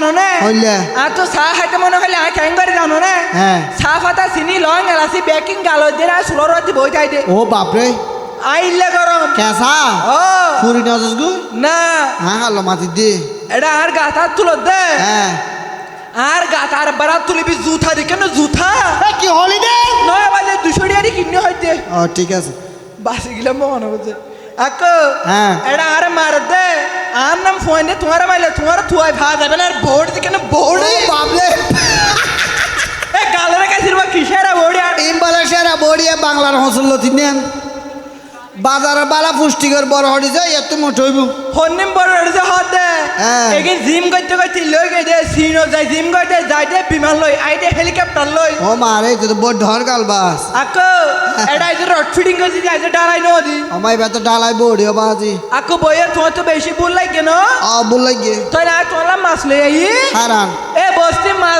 জানো না আর তো চা খাইতে মনে হলে আয় কেন করে জানো না হ্যাঁ। চা পাতা চিনি লং এলাচি বেকিং গালো দিয়ে আর সুলোর রাতি বই দে। ও বাপরে আইলে গরম কেসা ও পুরি নজস গু? না। হ্যাঁ হালো মাতি দে। এটা আর গাতা তুলো দে। হ্যাঁ। আর গাতার বারা তুলিবি জুথা দি। কেন এ, কি হলিডে নয় বাজে দুশো টাকা কিনে হইতে ও ঠিক আছে। বাসি গেলাম মনে করছে আকো হ্যাঁ। এটা আর মার দে। আর নাম ফোন দে। তোমার মাইলে তোমার থুয়াই ভা বড়িয়া বাংলার হসল তিনেন বাজারে বালা পুষ্টিকর বড় হড়ি যায় এত মোট হইব। হন্নিম বড় যে হাত দে। হ্যাঁ। এগিন জিম করতে করতে লই গে দে সিনো যাই জিম করতে যাই দে বিমান লই আই দে হেলিকপ্টার লই। ও মারে তো বড় ঢর গাল বাস। আকো এই যে রড ফিটিং করছি যাই যে ডালাই নদী আমায় বেত ডালাই বড়ি ও বাজি। আকো বইয়ের তোমার তো বেশি ভুল লাগে কেন? আ বল লাগে। তাই না তোমার মাছ লই আই। হারান। এ বস্তি মাছ দে